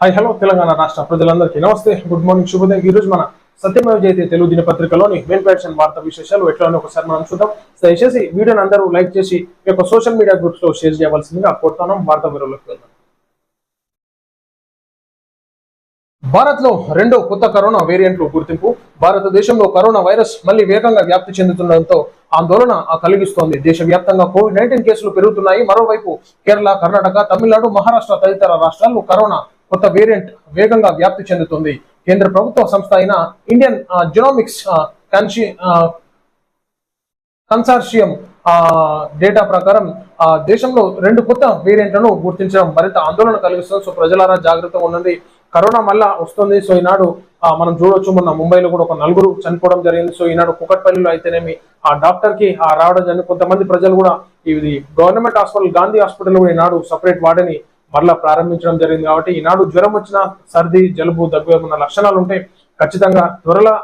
Hi hello Telangana రాష్ట్ర ప్రజలందరికీ నమస్తే. గుడ్ మార్నింగ్ శుభోదయం. ఈ రోజు మన సత్యమేవ జయతే తెలుగు దినపత్రికలోని మెయిన్ ప్యాషన్ వార్త విశేషాలు ఎట్లా ఒకసారి మనం చూద్దాం. దయచేసి వీడియోని అందరూ లైక్ చేసి మీ యొక్క సోషల్ మీడియా గ్రూప్స్లో షేర్ చేయవలసిందిగా కోరుతున్నాం వార్తా వివరాలకు వెళ్దాం. భారత్లో రెండో కొత్త కరోనా వేరియంట్లు గుర్తింపు భారతదేశంలో కరోనా వైరస్ మళ్ళీ వేగంగా వ్యాప్తి చెందుతుండటంతో ఆందోళన కలిగిస్తోంది. దేశవ్యాప్తంగా కోవిడ్ నైన్టీన్ కేసులు పెరుగుతున్నాయి. మరోవైపు కేరళ కర్ణాటక తమిళనాడు మహారాష్ట్ర తదితర రాష్ట్రాల్లో కరోనా కొత్త వేరియంట్ వేగంగా వ్యాప్తి చెందుతుంది. కేంద్ర ప్రభుత్వ సంస్థ అయిన ఇండియన్ జెనోమిక్స్ కన్షి కన్సార్షియం డేటా ప్రకారం ఆ దేశంలో రెండు కొత్త వేరియంట్లను గుర్తించడం మరింత ఆందోళన కలిగిస్తుంది. సో ప్రజలారా జాగ్రత్తగా ఉండండి. కరోనా మళ్ళా వస్తుంది. సో ఈనాడు మనం చూడొచ్చు మొన్న ముంబైలో కూడా ఒక నలుగురు చనిపోవడం జరిగింది. సో ఈనాడు కుకట్పల్లిలో అయితేనేమి ఆ డాక్టర్కి ఆ రావడం జరిగింది. కొంతమంది ప్రజలు కూడా ఇది గవర్నమెంట్ హాస్పిటల్ గాంధీ హాస్పిటల్ కూడా ఈనాడు సపరేట్ వాడని మరలా ప్రారంభించడం జరిగింది కాబట్టి ఈనాడు జ్వరం వచ్చిన సర్ది జలుబు దగ్గు ఏమన్నా లక్షణాలు ఉంటే ఖచ్చితంగా త్వరలో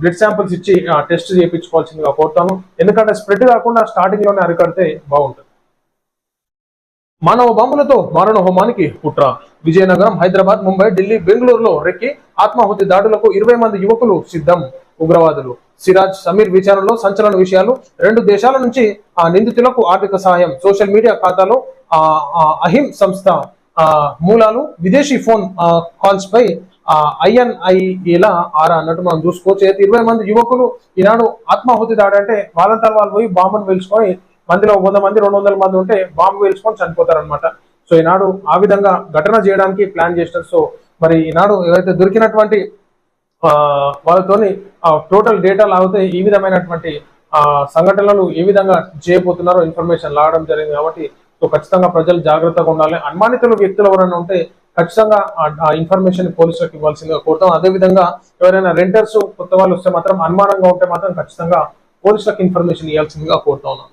బ్లడ్ శాంపిల్స్ ఇచ్చి టెస్ట్ చేయించుకోవాల్సిందిగా కోరుతాను. ఎందుకంటే స్ప్రెడ్ కాకుండా స్టార్టింగ్లోనే అరికడితే బాగుంటుంది. మానవ బాంబులతో మారణ హోమానికి కుట్ర. విజయనగరం హైదరాబాద్ ముంబై ఢిల్లీ బెంగళూరులో రెక్కి ఆత్మాహుతి దాడులకు ఇరవై మంది యువకులు సిద్ధం ఉగ్రవాదులు. సిరాజ్ సమీర్ విచారణలో సంచలన విషయాలు. రెండు దేశాల నుంచి ఆ నిందితులకు ఆర్థిక సహాయం. సోషల్ మీడియా ఖాతాలో అహిం సంస్థ మూలాలు విదేశీ ఫోన్ కాల్స్ పై ఐఎన్ఐల ఆరా అన్నట్టు మనం చూసుకోవచ్చు. అయితే ఇరవై మంది యువకులు ఈనాడు ఆత్మాహుతి దాడంటే వాళ్ళంతా వాళ్ళు పోయి బాంబును పేల్చుకొని మందిలో వంద మంది రెండు వందల మంది ఉంటే బాంబు పేల్చుకొని చనిపోతారనమాట సో ఈనాడు ఆ విధంగా ఘటన చేయడానికి ప్లాన్ చేస్తారు. సో మరి ఈనాడు ఏవైతే దొరికినటువంటి ఆ, వాళ్ళతోని టోటల్ డేటా లాగితే ఈ విధమైనటువంటి సంఘటనలు ఏ విధంగా చేయబోతున్నారో ఇన్ఫర్మేషన్ లాగడం జరిగింది. కాబట్టి సో ఖచ్చితంగా ప్రజలు జాగ్రత్తగా ఉండాలి. అనుమానితులు వ్యక్తులు ఎవరైనా ఉంటే ఖచ్చితంగా ఆ- ఇన్ఫర్మేషన్ పోలీసులకు ఇవ్వాల్సిందిగా కోరుతాం. అదే విధంగా ఎవరైనా రెంటర్స్ కొత్త వాళ్ళు వస్తే మాత్రం అనుమానంగా ఉంటే మాత్రం ఖచ్చితంగా పోలీసులకు ఇన్ఫర్మేషన్ ఇవ్వాల్సిందిగా కోరుతా ఉన్నాను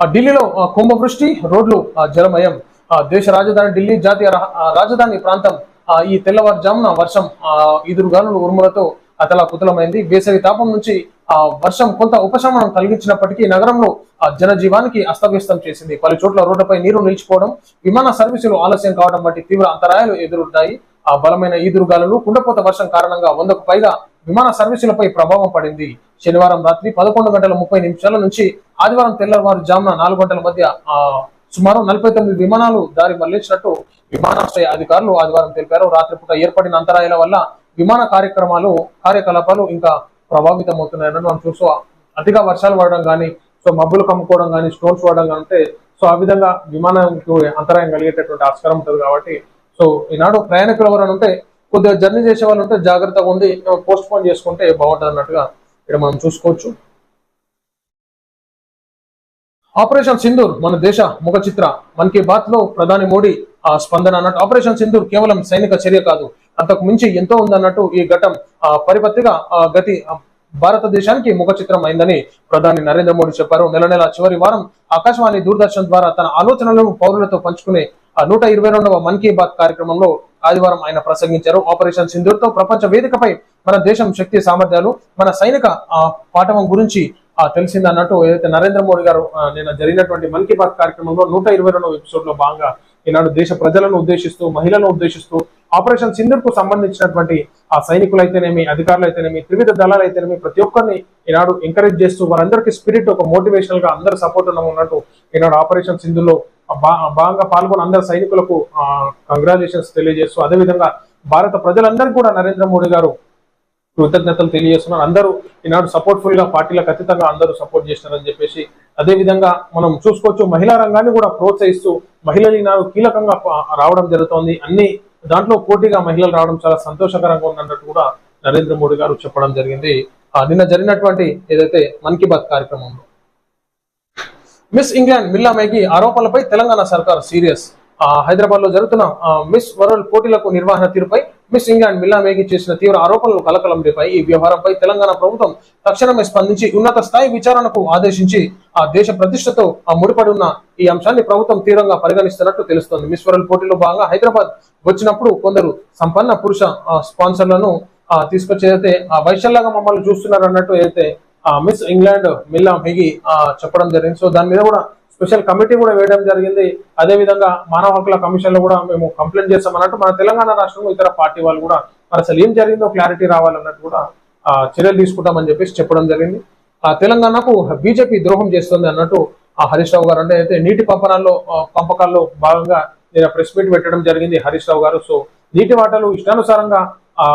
ఆ ఢిల్లీలో కుంభవృష్టి రోడ్లు ఆ, జలమయం ఆ, దేశ రాజధాని ఢిల్లీ జాతీయ రాజధాని ప్రాంతం ఆ, ఈ తెల్లవారుజామున వర్షం ఆ, ఉరుములతో అతలా కుతలమైంది వేసవి తాపం నుంచి ఆ వర్షం కొంత ఉపశమనం కలిగించినప్పటికీ నగరంలో ఆ జనజీవానికి అస్తవ్యస్తం చేసింది. పలు చోట్ల రోడ్లపై నీరు నిలిచిపోవడం విమాన సర్వీసులు ఆలస్యం కావడం వంటి తీవ్ర అంతరాయాలు ఎదురుంటాయి ఆ బలమైన ఈదురుగాలులు కుండపోత వర్షం కారణంగా వందకు పైగా విమాన సర్వీసులపై ప్రభావం పడింది. శనివారం రాత్రి పదకొండు గంటల ముప్పై నిమిషాల నుంచి ఆదివారం తెల్లవారుజామున నాలుగు గంటల మధ్య ఆ సుమారు నలభై తొమ్మిది విమానాలు దారి మళ్ళించినట్టు విమానాశ్రయ అధికారులు ఆదివారం తెలిపారు. రాత్రిపూట ఏర్పడిన అంతరాయాల వల్ల విమాన కార్యక్రమాలు కార్యకలాపాలు ఇంకా ప్రభావితం అవుతున్నాయని మనం చూస్తూ అతిగా వర్షాలు పడడం కానీ సో మబ్బులు కమ్ముకోవడం కానీ స్టోన్స్ పడడం కానీ అంటే సో ఆ విధంగా విమానానికి అంతరాయం కలిగేటటువంటి ఆస్కారం ఉంటుంది కాబట్టి సో ఈనాడు ప్రయాణికులు ఎవరైనా ఉంటే కొద్దిగా జర్నీ చేసే వాళ్ళు ఉంటే జాగ్రత్తగా ఉండి పోస్ట్ పోన్ చేసుకుంటే బాగుంటుంది అన్నట్టుగా ఇక్కడ మనం చూసుకోవచ్చు. ఆపరేషన్ సింధూర్ మన దేశ ముఖ చిత్ర మన్ కీ బాత్లో ప్రధాని మోడీ ఆ స్పందన అన్నట్టు. ఆపరేషన్ సింధూర్ కేవలం సైనిక చర్య కాదు అంతకు మించి ఎంతో ఉందన్నట్టు ఈ ఘటం పరిపత్తిగా గతి భారతదేశానికి ముఖ చిత్రం అయిందని ప్రధాని నరేంద్ర మోడీ చెప్పారు. నెల నెల చివరి వారం ఆకాశవాణి దూరదర్శన్ ద్వారా తన ఆలోచనలను పౌరులతో పంచుకునే నూట ఇరవై రెండవ మన్ కీ బాత్ కార్యక్రమంలో ఆదివారం ఆయన ప్రసంగించారు. ఆపరేషన్ సింధూర్తో ప్రపంచ వేదికపై మన దేశం శక్తి సామర్థ్యాలు మన సైనిక ఆ పాఠవం గురించి తెలిసిందన్నట్టు తెలిసింది అన్నట్టు ఏదైతే నరేంద్ర మోడీ గారు నిన్న జరిగినటువంటి మన్ కీ బాత్ కార్యక్రమంలో నూట ఇరవై రెండవ ఎపిసోడ్లో భాగంగా ఈనాడు దేశ ప్రజలను ఉద్దేశిస్తూ మహిళలను ఉద్దేశిస్తూ ఆపరేషన్ సింధూర్కు సంబంధించినటువంటి ఆ సైనికులు అయితేనేమి అధికారులు అయితేనేమి త్రివిధ దళాలు అయితేనేమి ప్రతి ఒక్కరిని ఈనాడు ఎంకరేజ్ చేస్తూ వారందరికీ స్పిరిట్ ఒక మోటివేషనల్గా అందరు సపోర్ట్ ఉన్నట్టు ఈనాడు ఆపరేషన్ సింధులో భాగంగా పాల్గొన్న అందరు సైనికులకు కంగ్రాచులేషన్స్ తెలియజేస్తూ అదేవిధంగా భారత ప్రజలందరికీ కూడా నరేంద్ర మోడీ గారు కృతజ్ఞతలు తెలియజేస్తున్నారు. అందరూ ఈనాడు సపోర్ట్ఫుల్గా పార్టీలకు ఖచ్చితంగా అందరూ సపోర్ట్ చేస్తున్నారని చెప్పేసి అదేవిధంగా మనం చూసుకోవచ్చు మహిళా రంగాన్ని కూడా ప్రోత్సహిస్తూ మహిళలు ఈనాడు కీలకంగా రావడం జరుగుతోంది. అన్ని దాంట్లో పోటీగా మహిళలు రావడం చాలా సంతోషకరంగా ఉన్నట్టు కూడా నరేంద్ర మోడీ గారు చెప్పడం జరిగింది. ఆ, నిన్న జరిగినటువంటి ఏదైతే మన్ కీ బాత్ కార్యక్రమంలో మిస్ ఇంగ్లాండ్ మిల్లా మేఘి ఆరోపణలపై తెలంగాణ సర్కార్ సీరియస్. హైదరాబాద్లో జరుగుతున్న మిస్ వరల్డ్ పోటీలకు నిర్వహణ తీరుపై మిస్ ఇంగ్లాండ్ మిల్లా మేఘి చేసిన తీవ్ర ఆరోపణలు కలకలం రేపాయి. ఈ వ్యవహారంపై తెలంగాణ ప్రభుత్వం తక్షణమే స్పందించి ఉన్నత స్థాయి విచారణకు ఆదేశించి ఆ దేశ ప్రతిష్టతో ఆ ముడిపడి ఉన్న ఈ అంశాన్ని ప్రభుత్వం తీవ్రంగా పరిగణిస్తున్నట్టు తెలుస్తోంది. మిస్ వరల్డ్ పోటీలో భాగంగా హైదరాబాద్ వచ్చినప్పుడు కొందరు సంపన్న పురుష ఆ, స్పాన్సర్లను తీసుకొచ్చేదైతే తీసుకొచ్చి ఆ వైశల్యంగా మమ్మల్ని చూస్తున్నారు అన్నట్టు అయితే ఆ మిస్ ఇంగ్లాండ్ మిల్లా మెగి చెప్పడం జరిగింది. సో దాని మీద కూడా స్పెషల్ కమిటీ కూడా వేయడం జరిగింది. అదే విధంగా మానవ హక్కుల కమిషన్లో కూడా మేము కంప్లైంట్ చేస్తామన్నట్టు మన తెలంగాణ రాష్ట్రంలో ఇతర పార్టీ వాళ్ళు కూడా మరి అసలు ఏం జరిగిందో క్లారిటీ రావాలన్నట్టు కూడా ఆ, చర్యలు తీసుకుంటామని చెప్పేసి చెప్పడం జరిగింది. ఆ తెలంగాణకు బీజేపీ ద్రోహం చేస్తుంది అన్నట్టు ఆ హరీష్ రావు గారు అంటే అయితే నీటి పంపనాల్లో పంపకాల్లో భాగంగా నేను ప్రెస్ మీట్ పెట్టడం జరిగింది హరీష్ రావు గారు. సో నీటి వాటలు ఇష్టానుసారంగా ఆ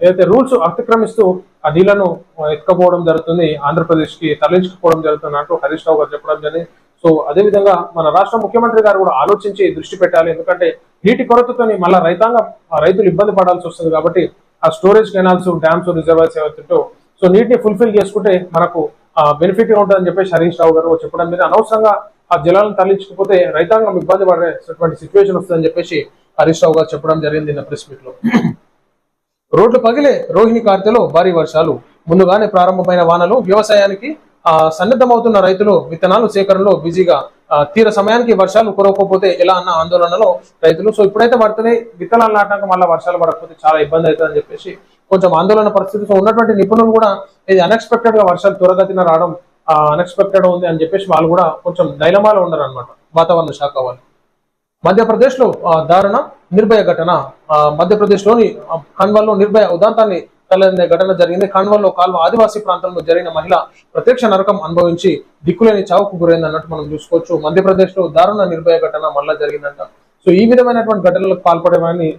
ఏదైతే రూల్స్ అతిక్రమిస్తూ ఆ నీళ్ళను ఎత్తుకపోవడం జరుగుతుంది ఆంధ్రప్రదేశ్కి తరలించుకుపోవడం జరుగుతుంది అంటూ హరీష్ రావు గారు చెప్పడం జరిగింది. సో అదే విధంగా మన రాష్ట్ర ముఖ్యమంత్రి గారు కూడా ఆలోచించి దృష్టి పెట్టాలి. ఎందుకంటే నీటి కొరతతోని మళ్ళా రైతాంగం ఆ రైతులు ఇబ్బంది పడాల్సి వస్తుంది కాబట్టి ఆ స్టోరేజ్ కెనాల్స్ డ్యామ్స్ రిజర్వాయర్స్ ఏవైతుంటో సో నీటిని ఫుల్ఫిల్ చేసుకుంటే మనకు బెనిఫిట్గా ఉంటుందని చెప్పేసి హరీష్ రావు గారు చెప్పడం మీద అనవసరంగా ఆ జలాలను తరలించకపోతే రైతాంగం ఇబ్బంది పడేటువంటి సిచ్యువేషన్ వస్తుందని చెప్పేసి హరీష్ రావు గారు చెప్పడం జరిగింది నిన్న ప్రెస్ మీట్లో రోడ్లు పగిలే రోహిణి కార్తెలో భారీ వర్షాలు. ముందుగానే ప్రారంభమైన వానలు వ్యవసాయానికి సన్నద్ధమవుతున్న రైతులు విత్తనాలు సేకరణలో బిజీగా తీర సమయానికి వర్షాలు కురవకపోతే ఎలా అన్న ఆందోళనలో రైతులు. సో ఇప్పుడైతే పడుతున్నాయి విత్తనాలు నాటాక మళ్ళీ వర్షాలు పడకపోతే చాలా ఇబ్బంది అవుతుందని చెప్పేసి కొంచెం ఆందోళన పరిస్థితితో ఉన్నటువంటి నిపుణులు కూడా ఇది అన్ఎక్స్పెక్టెడ్గా వర్షాలు త్వరగతిన రావడం అన్ఎక్స్పెక్టెడ్ ఉంది అని చెప్పేసి వాళ్ళు కూడా కొంచెం డైలమాలో ఉండరు అనమాట వాతావరణ శాఖ వాళ్ళు. మధ్యప్రదేశ్లో దారుణ నిర్భయ ఘటన ఆ, మధ్యప్రదేశ్లోని కన్వల్లో నిర్భయ ఉదాంతాన్ని తలనే ఘటన జరిగింది. ఖన్వల్ కాల్వ ఆదివాసీ ప్రాంతంలో జరిగిన మహిళ ప్రత్యక్ష నరకం అనుభవించి దిక్కులేని చావుకు గురైంది అన్నట్టు మనం చూసుకోవచ్చు. మధ్యప్రదేశ్లో దారుణ నిర్భయ ఘటన మళ్ళా జరిగిందంట. సో ఈ విధమైనటువంటి ఘటనలకు పాల్పడేవారిని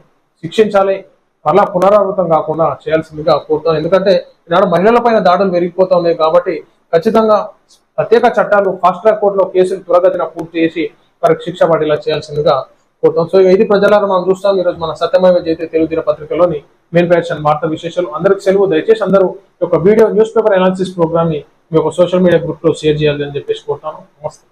శిక్షించాలి. మళ్ళా పునరావృతం కాకుండా చేయాల్సిందిగా కోరుతాం ఎందుకంటే ఈనాడు మహిళల పైన దాడులు పెరిగిపోతా ఉన్నాయి కాబట్టి ఖచ్చితంగా ప్రత్యేక చట్టాలు ఫాస్ట్ ట్రాక్ కోర్టులో కేసులు త్వరగతిన పూర్తి చేసి వారికి శిక్ష పడేలా చేయాల్సిందిగా కోరుతాం సో ఇది ప్రజలను మనం చూస్తాం. ఈరోజు మన సత్యమైన జైతే తెలుగు దిన పత్రికలోని మెయిన్ ప్యాషన్ వార్త విశేషాలు. అందరికి సెలవు. దయచేసి అందరూ ఒక వీడియో న్యూస్ పేపర్ అనాలిసిస్ ప్రోగ్రామ్ని మీ యొక్క సోషల్ మీడియా గ్రూప్లో షేర్ చేయాలి అని చెప్పేసి కోరుతాను నమస్తే.